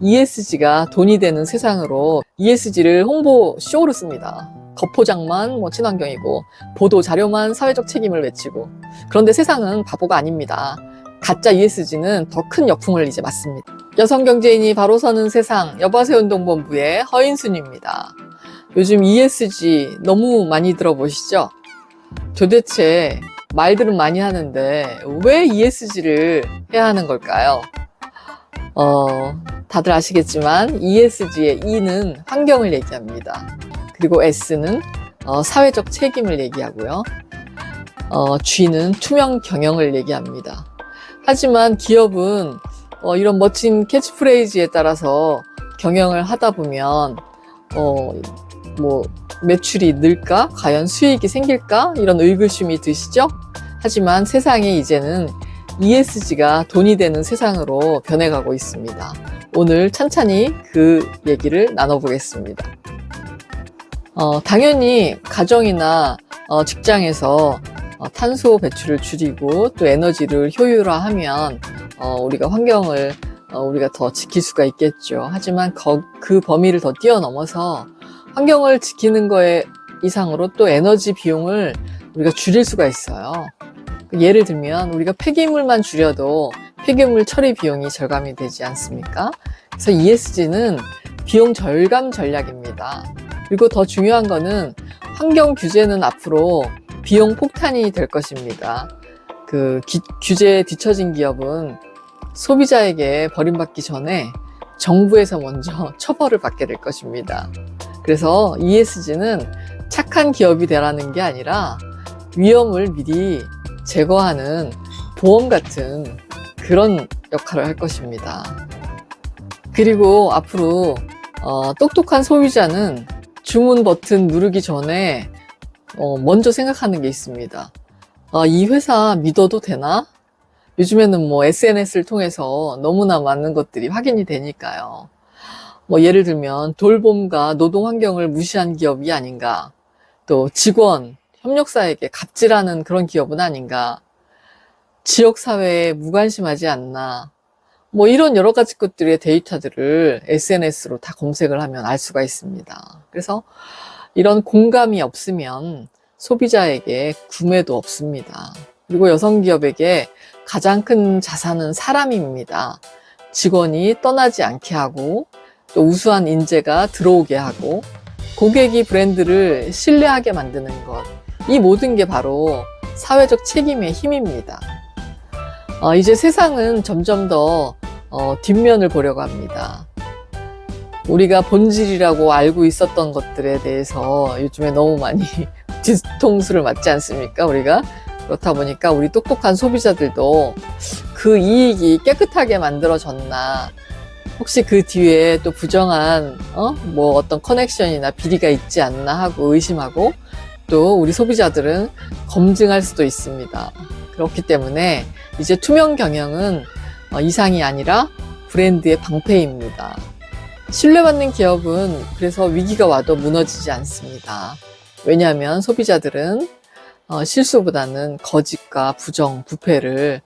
ESG가 돈이 되는 세상으로 ESG를 홍보 쇼로 씁니다. 겉포장만 뭐 친환경이고 보도 자료만 사회적 책임을 외치고 그런데 세상은 바보가 아닙니다. 가짜 ESG는 더 큰 역풍을 이제 맞습니다. 여성 경제인이 바로 서는 세상 여바세 운동본부의 허인순입니다. 요즘 ESG 너무 많이 들어보시죠? 도대체 말들은 많이 하는데 왜 ESG를 해야 하는 걸까요? 어, 다들 아시겠지만 ESG의 E는 환경을 얘기합니다. 그리고 S는 어, 사회적 책임을 얘기하고요. 어, G는 투명 경영을 얘기합니다. 하지만 기업은 어, 이런 멋진 캐치프레이즈에 따라서 경영을 하다 보면 어, 뭐 매출이 늘까? 과연 수익이 생길까? 이런 의구심이 드시죠? 하지만 세상이 이제는 ESG가 돈이 되는 세상으로 변해가고 있습니다. 오늘 찬찬히 그 얘기를 나눠보겠습니다. 어, 당연히 가정이나 어, 직장에서 어, 탄소 배출을 줄이고 또 에너지를 효율화하면 어, 우리가 환경을 어, 우리가 더 지킬 수가 있겠죠. 하지만 거- 그 범위를 더 뛰어넘어서 환경을 지키는 거에 이상으로 또 에너지 비용을 우리가 줄일 수가 있어요. 예를 들면 우리가 폐기물만 줄여도 폐기물 처리 비용이 절감이 되지 않습니까? 그래서 ESG는 비용 절감 전략입니다. 그리고 더 중요한 거는 환경 규제는 앞으로 비용 폭탄이 될 것입니다. 그 기- 규제에 뒤처진 기업은 소비자에게 버림받기 전에 정부에서 먼저 처벌을 받게 될 것입니다. 그래서 ESG는 착한 기업이 되라는 게 아니라 위험을 미리 제거하는 보험 같은 그런 역할을 할 것입니다. 그리고 앞으로 어, 똑똑한 소비자는 주문 버튼 누르기 전에 어, 먼저 생각하는 게 있습니다. 아, 이 회사 믿어도 되나? 요즘에는 뭐 SNS를 통해서 너무나 많은 것들이 확인이 되니까요. 뭐 예를 들면 돌봄과 노동 환경을 무시한 기업이 아닌가. 또 직원, 협력사에게 갑질하는 그런 기업은 아닌가. 지역 사회에 무관심하지 않나. 뭐 이런 여러 가지 것들의 데이터들을 SNS로 다 검색을 하면 알 수가 있습니다. 그래서 이런 공감이 없으면 소비자에게 구매도 없습니다. 그리고 여성 기업에게 가장 큰 자산은 사람입니다. 직원이 떠나지 않게 하고 또 우수한 인재가 들어오게 하고 고객이 브랜드를 신뢰하게 만드는 것. 이 모든 게 바로 사회적 책임의 힘입니다. 어, 이제 세상은 점점 더 어, 뒷면을 보려고 합니다. 우리가 본질이라고 알고 있었던 것들에 대해서 요즘에 너무 많이 뒤통수를 맞지 않습니까? 우리가 그렇다 보니까 우리 똑똑한 소비자들도 그 이익이 깨끗하게 만들어졌나 혹시 그 뒤에 또 부정한 어? 뭐 어떤 커넥션이나 비리가 있지 않나 하고 의심하고 또 우리 소비자들은 검증할 수도 있습니다. 그렇기 때문에 이제 투명 경영은 어, 이상이 아니라 브랜드의 방패입니다. 신뢰받는 기업은 그래서 위기가 와도 무너지지 않습니다. 왜냐하면 소비자들은 어, 실수보다는 거짓과 부정, 부패를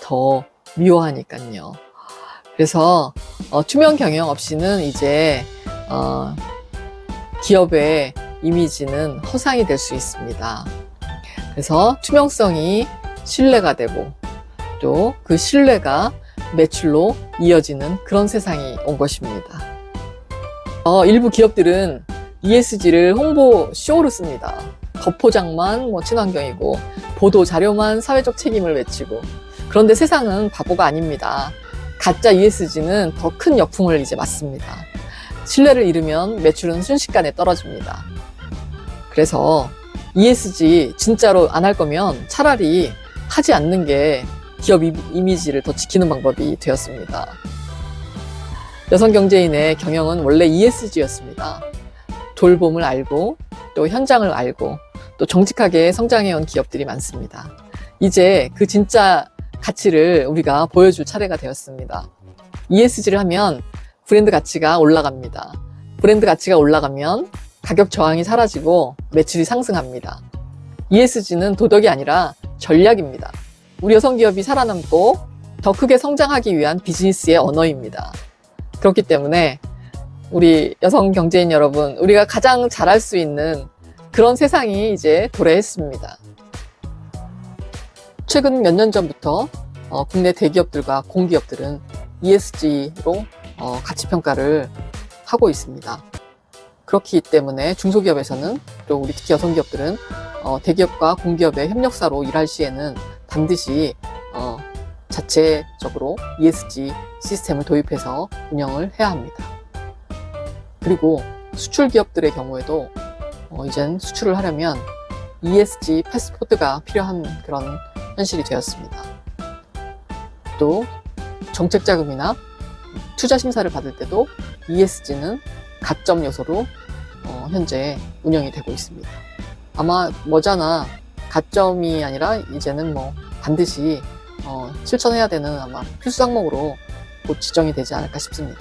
더 미워하니까요. 그래서 어, 투명 경영 없이는 이제 어, 기업의 이미지는 허상이 될 수 있습니다. 그래서 투명성이 신뢰가 되고 또 그 신뢰가 매출로 이어지는 그런 세상이 온 것입니다. 어, 일부 기업들은 ESG를 홍보 쇼로 씁니다. 겉포장만 뭐 친환경이고 보도 자료만 사회적 책임을 외치고 그런데 세상은 바보가 아닙니다. 가짜 ESG는 더 큰 역풍을 이제 맞습니다. 신뢰를 잃으면 매출은 순식간에 떨어집니다. 그래서 ESG 진짜로 안 할 거면 차라리 하지 않는 게 기업 이- 이미지를 더 지키는 방법이 되었습니다. 여성 경제인의 경영은 원래 ESG였습니다. 돌봄을 알고 또 현장을 알고 또 정직하게 성장해온 기업들이 많습니다. 이제 그 진짜 가치를 우리가 보여줄 차례가 되었습니다. ESG를 하면 브랜드 가치가 올라갑니다. 브랜드 가치가 올라가면 가격 저항이 사라지고 매출이 상승합니다. ESG는 도덕이 아니라 전략입니다. 우리 여성 기업이 살아남고 더 크게 성장하기 위한 비즈니스의 언어입니다. 그렇기 때문에 우리 여성 경제인 여러분, 우리가 가장 잘할 수 있는 그런 세상이 이제 도래했습니다. 최근 몇 년 전부터 어, 국내 대기업들과 공기업들은 ESG로 어, 가치 평가를 하고 있습니다. 그렇기 때문에 중소기업에서는 또 우리 특히 여성 기업들은 어, 대기업과 공기업의 협력사로 일할 시에는 반드시 어, 자체적으로 ESG 시스템을 도입해서 운영을 해야 합니다. 그리고 수출 기업들의 경우에도 어, 이젠 수출을 하려면 ESG 패스포드가 필요한 그런 현실이 되었습니다. 또 정책 자금이나 투자 심사를 받을 때도 ESG는 가점 요소로 어, 현재 운영이 되고 있습니다. 아마 머지않아 가점이 아니라 이제는 뭐 반드시 어, 실천해야 되는 아마 필수 항목으로 곧 지정이 되지 않을까 싶습니다.